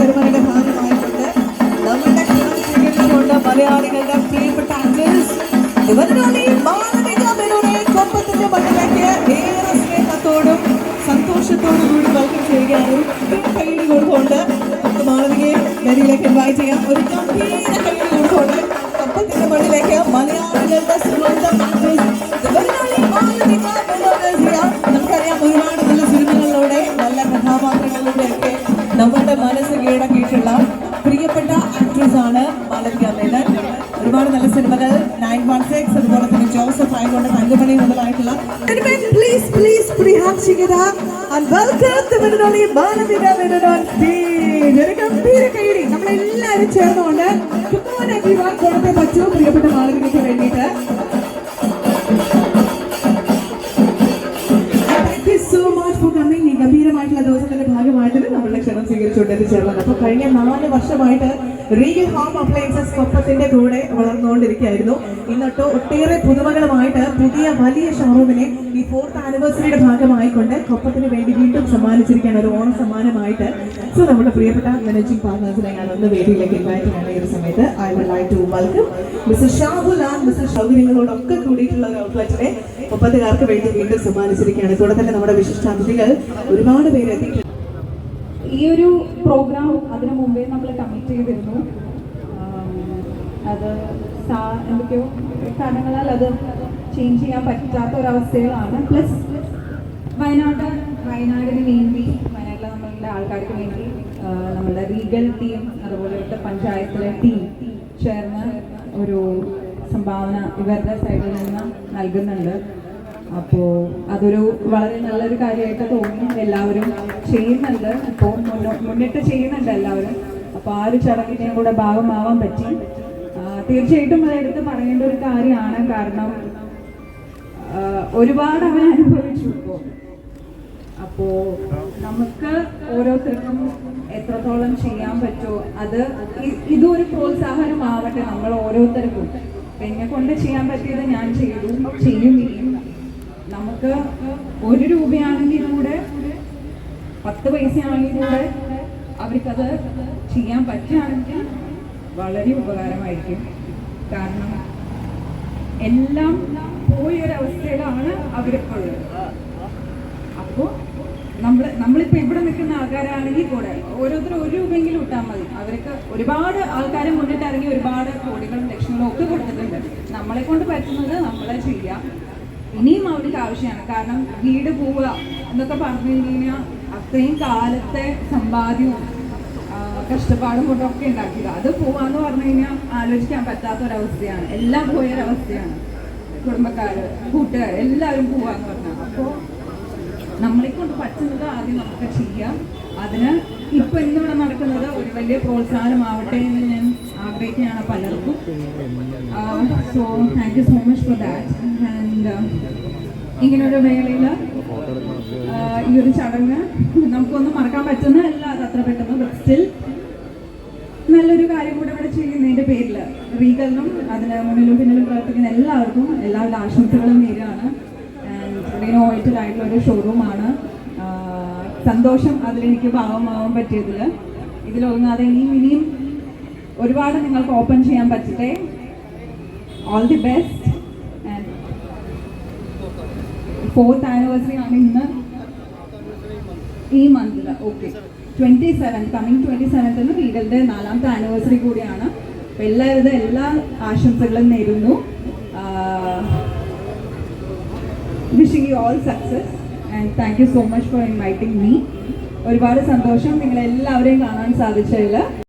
പരിപാടിയുടെ ഭാഗമായിട്ടുണ്ട്. നമ്മുടെ കൊണ്ട് മലയാളികളുടെ പ്രിയപ്പെട്ട ആക്ടേഴ്സ് ഇവരുടെ മാനവിക മേനോനെ കൊപ്പത്തിന്റെ മണ്ണിലേക്ക് ഏറെ സ്നേഹത്തോടും സന്തോഷത്തോടും കൂടി വെൽക്കം ചെയ്യുകയാണ് ഒരു കൈയ്യടി കൊടുത്തുകൊണ്ട് നമുക്ക് മാളവികയെ നദിയിലേക്ക് ഇൻവൈറ്റ് ചെയ്യാം. ഒരു ഗംഭീര കൈയ്യടി കൊടുത്തുകൊണ്ട് കൊപ്പത്തിന്റെ മണ്ണിലേക്ക് മലയാളികളുടെ സ്വന്തം ആക്ടേഴ്സ് ഇവരുടെ മാനവിക മാളവിക മേനൻ ഒരുപാട് നല്ല സിനിമകൾ നയൻ വൺ സിക്സ് അതുപോലെ തന്നെ ജോസഫ് ആയതുകൊണ്ട് തങ്കമണി മുതലായിട്ടുള്ള പ്ലീസ് പ്ലീസ് നമ്മളെല്ലാവരും ചേർന്നുകൊണ്ട് കൊടുത്തേ പറ്റൂ. പ്രിയപ്പെട്ട മാളവികയ്ക്ക് വേണ്ടിയിട്ട്. ഗംഭീരമായിട്ടുള്ള ദിവസത്തിന്റെ ഭാഗമായിട്ട് നമ്മളുടെ ക്ഷണം സ്വീകരിച്ചുകൊണ്ട് എത്തിച്ചേർന്നത് അപ്പൊ കഴിഞ്ഞ നാല് വർഷമായിട്ട് റീഗൽ ഹോം അപ്ലയൻസസ് കൊപ്പത്തിന്റെ കൂടെ വളർന്നുകൊണ്ടിരിക്കുകയായിരുന്നു. ഇന്നൊട്ട് ഒട്ടേറെ പുതുമകളുമായിട്ട് പുതിയ വലിയ ഷോറൂമിനെ ഈ ഫോർത്ത് ആനിവേഴ്സറിയുടെ ഭാഗമായിക്കൊണ്ട് കൊപ്പത്തിന് വേണ്ടി വീണ്ടും സമ്മാനിച്ചിരിക്കുകയാണ്. ഒരു ഓണ സമ്മാനമായിട്ട്. സോ നമ്മുടെ പ്രിയപ്പെട്ട മാനേജിംഗ് പാർട്ട്നേഴ്സിനെ ഞാൻ ഒന്ന് വേദിയിലേക്ക് ഇൻവൈറ്റ് ചെയ്യണം ഈ ഒരു സമയത്ത്. I would like to welcome mister Shahul and mister സൗകര്യങ്ങളോടൊക്കെ കൂടിയിട്ടുള്ള ഒരു ഔട്ട്ലെറ്റിനെ മുപ്പത്തുകാർക്ക് വേണ്ടി വീണ്ടും സമ്മാനിച്ചിരിക്കുകയാണ്. കൂടെ തന്നെ നമ്മുടെ വിശിഷ്ടാതിഥികൾ ഒരുപാട് പേര് എത്തിയിട്ടുണ്ട്. ഈ ഒരു പ്രോഗ്രാം അതിനു മുമ്പേ നമ്മൾ കമ്മിറ്റ് ചെയ്തിരുന്നു. അത് എന്തൊക്കെയോ കാരണങ്ങളാൽ അത് ചേഞ്ച് ചെയ്യാൻ പറ്റാത്ത ഒരവസ്ഥയിലാണ്. പ്ലസ് വയനാട് വയനാടിന് വേണ്ടി വയനാട്ടിലെ നമ്മളുടെ ആൾക്കാർക്ക് വേണ്ടി നമ്മുടെ ലീഗൽ ടീം അതുപോലെ പഞ്ചായത്തിലെ ടീം ചേർന്ന് ഒരു സംഭാവന ഇവരുടെ സൈഡിൽ നിന്ന് നൽകുന്നുണ്ട്. അപ്പോൾ അതൊരു വളരെ നല്ലൊരു കാര്യമായിട്ട് തോന്നി എല്ലാവരും ചെയ്യുന്നുണ്ട്. ഇപ്പോൾ മുന്നിട്ട് ചെയ്യുന്നുണ്ട് എല്ലാവരും. അപ്പോൾ ആ ഒരു ചടങ്ങിന്റെയും കൂടെ ഭാഗമാവാൻ പറ്റി. തീർച്ചയായിട്ടും അതെടുത്ത് പറയേണ്ട ഒരു കാര്യമാണ്. കാരണം ഒരുപാട് അവർ അനുഭവിച്ചു ഇപ്പോൾ അപ്പോ നമുക്ക് ഓരോരുത്തർക്കും എത്രത്തോളം ചെയ്യാൻ പറ്റുമോ അത് ഇതൊരു പ്രോത്സാഹനമാവട്ടെ നമ്മൾ ഓരോരുത്തർക്കും. എന്നെ കൊണ്ട് ചെയ്യാൻ പറ്റിയത് ഞാൻ ചെയ്തു ചെയ്യും. നമുക്ക് ഒരു രൂപയാണെങ്കിൽ കൂടെ പത്ത് പൈസയാണെങ്കിൽ കൂടെ അവർക്കത് ചെയ്യാൻ പറ്റുകയാണെങ്കിൽ വളരെ ഉപകാരമായിരിക്കും. കാരണം എല്ലാം പോയൊരവസ്ഥയിലാണ് അവരിപ്പോൾ അപ്പോൾ നമ്മൾ നമ്മളിപ്പോൾ ഇവിടെ നിൽക്കുന്ന ആൾക്കാരാണെങ്കിൽ കൂടെ ഓരോരുത്തർ ഒരു രൂപയെങ്കിലും ഇട്ടാൽ മതി. അവർക്ക് ഒരുപാട് ആൾക്കാരെ മുന്നിട്ടിറങ്ങി ഒരുപാട് കോടികളും ലക്ഷങ്ങളും ഒക്കെ കൊടുത്തിട്ടുണ്ട്. നമ്മളെ കൊണ്ട് പറ്റുന്നത് നമ്മളെ ചെയ്യാം. ഇനിയും അവർക്ക് ആവശ്യമാണ്. കാരണം വീട് പോവുക എന്നൊക്കെ പറഞ്ഞു കഴിഞ്ഞാൽ അത്രയും കാലത്തെ സമ്പാദ്യവും കഷ്ടപ്പാടും കൊണ്ടൊക്കെ ഉണ്ടാക്കിയത്. അത് പോവാന്ന് പറഞ്ഞു കഴിഞ്ഞാൽ ആലോചിക്കാൻ പറ്റാത്ത ഒരവസ്ഥയാണ് എല്ലാം പോയൊരവസ്ഥയാണ്. കുടുംബക്കാര് കൂട്ടുകാർ എല്ലാവരും പോവാന്ന് പറഞ്ഞാൽ അപ്പോൾ നമ്മളെ കൊണ്ട് പറ്റുന്നത് ആദ്യം നമുക്ക് ചെയ്യാം. അതിന് ഇപ്പൊ ഇന്നിവിടെ നടക്കുന്നത് ഒരു വലിയ പ്രോത്സാഹനമാവട്ടെ എന്ന് ഞാൻ ആഗ്രഹിക്കുകയാണ് പലർക്കും. So thank you so much for that and ഇങ്ങനൊരു വേളയിൽ ഈ ഒരു ചടങ്ങ് നമുക്കൊന്നും മറക്കാൻ പറ്റുന്നതല്ല അത് അത്ര പെട്ടെന്ന് ബട്ട് സ്റ്റിൽ നല്ലൊരു കാര്യം കൂടെ ഇവിടെ ചെയ്യുന്നതിന്റെ പേരിൽ റീഗലിനും അതിന് മുന്നിലും പിന്നിലും പ്രവർത്തിക്കുന്ന എല്ലാവർക്കും എല്ലാവരുടെ ആശംസകളും നേരാണ് ആയിട്ടുള്ള ഒരു ഷോറൂമാണ് സന്തോഷം അതിലെനിക്ക് ഭാഗമാവാൻ പറ്റിയതിൽ ഇതിലൊന്നാതെ ഇനിയും ഇനിയും ഒരുപാട് നിങ്ങൾക്ക് ഓപ്പൺ ചെയ്യാൻ പറ്റട്ടെ. All the best fourth anniversary ആണ് ഇന്ന്. ഈ മന്തിൽ okay twenty seven coming twenty സെവൻത്തിന് വീടിന്റെ നാലാമത്തെ ആനിവേഴ്സറി കൂടിയാണ്. അപ്പൊ എല്ലാവരുടെ എല്ലാ ആശംസകളും നേരുന്നു. Wishing you all success and thank you so much for inviting me ഒരുപാട് സന്തോഷം നിങ്ങളെല്ലാവരെയും കാണാൻ സാധിച്ചതിൽ